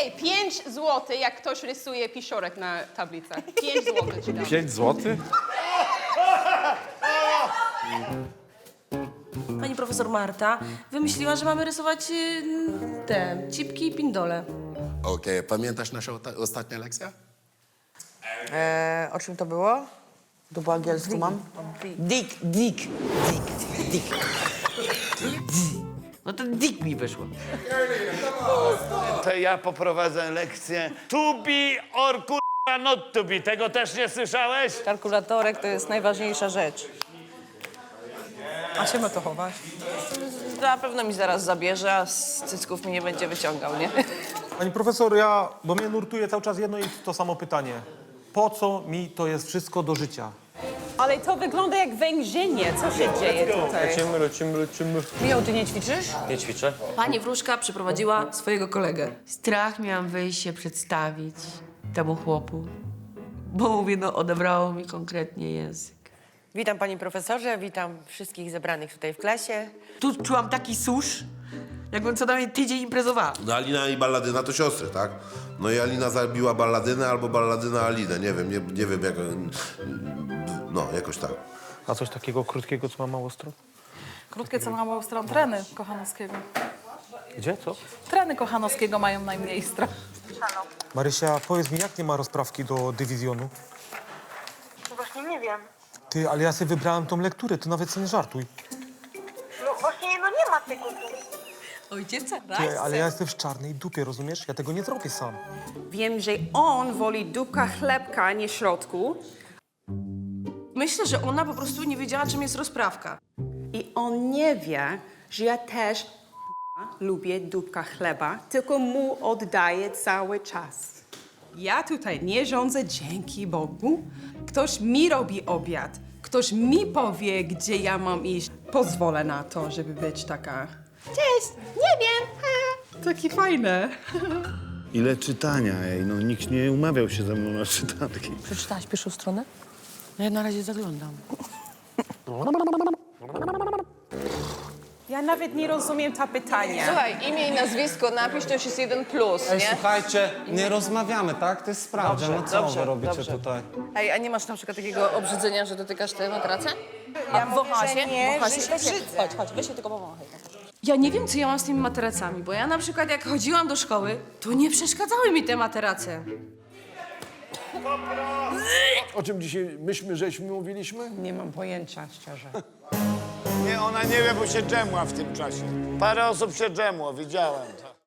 Hej, 5 zł, jak ktoś rysuje pisiorek na tablicach. 5 zł ci dam. 5 złotych? Pani profesor Marta wymyśliła, że mamy rysować y, te cipki i pindole. Okej, pamiętasz naszą ta- ostatnia lekcja? E, o czym to było? To po angielsku mam? Dick, dick, dick, dick. No to dick mi wyszło. To ja poprowadzę lekcję to be or kurwa not to be. Tego też nie słyszałeś? Kalkulatorek to jest najważniejsza rzecz. A się ma to chować? Na pewno mi zaraz zabierze, a z cycków mi nie będzie wyciągał, nie? Pani profesor, ja, bo mnie nurtuje cały czas jedno i to samo pytanie. Po co mi to jest wszystko do życia? Ale to wygląda jak węzienie. Co się dzieje tutaj? Lecimy, lecimy, lecimy. Miał, ty nie ćwiczysz? Nie ćwiczę. Pani wróżka przyprowadziła swojego kolegę. Strach miałam wyjść się przedstawić temu chłopu, bo mówię, no odebrało mi konkretnie język. Witam panie profesorze, witam wszystkich zebranych tutaj w klasie. Tu czułam taki susz, jakbym co najmniej tydzień imprezowała. No Alina i Balladyna to siostry, tak? No i Alina zabiła Balladynę albo Balladyna Alinę, nie wiem, nie, nie wiem jak... No, jakoś tak. A coś takiego krótkiego, co ma mało stron? Krótkie, co mało stron. Treny Kochanowskiego. Gdzie, co? Treny Kochanowskiego mają najmniej stron. Marysia, powiedz mi, jak nie ma rozprawki do dywizjonu? Właśnie nie wiem. Ty, ale ja sobie wybrałem tą lekturę, to nawet sobie nie żartuj. No właśnie no nie ma tego tu. Ojciec Ty, ale ja jestem w czarnej dupie, rozumiesz? Ja tego nie zrobię sam. Wiem, że on woli dupka chlebka, a nie środku. Myślę, że ona po prostu nie wiedziała, czym jest rozprawka. I on nie wie, że ja też lubię dupka chleba, tylko mu oddaję cały czas. Ja tutaj nie rządzę dzięki Bogu. Ktoś mi robi obiad. Ktoś mi powie, gdzie ja mam iść. Pozwolę na to, żeby być taka... Cześć, nie wiem. Ha, takie fajne. Ile czytania, ej, no nikt nie umawiał się ze mną na czytanki. Przeczytałaś pierwszą stronę? No ja na razie zaglądam. Ja nawet nie rozumiem ta pytania. Słuchaj, imię i nazwisko napisz, to już jest jeden plus, Ej, nie? słuchajcie, nie rozmawiamy, tak? To jest sprawdzian. No co dobrze, wy robicie dobrze. tutaj? Ej, a nie masz na przykład takiego obrzydzenia, że dotykasz te matrace? Ja wącha się? Wącha się? Chodź, chodź, weź się tylko powąchaj. Ja nie wiem, co ja mam z tymi materacami, bo ja na przykład jak chodziłam do szkoły, to nie przeszkadzały mi te materace. O czym dzisiaj myśmy, żeśmy mówiliśmy? Nie mam pojęcia, szczerze. Nie, ona nie wie, bo się dżemła w tym czasie. Parę osób się dżemło, widziałem to.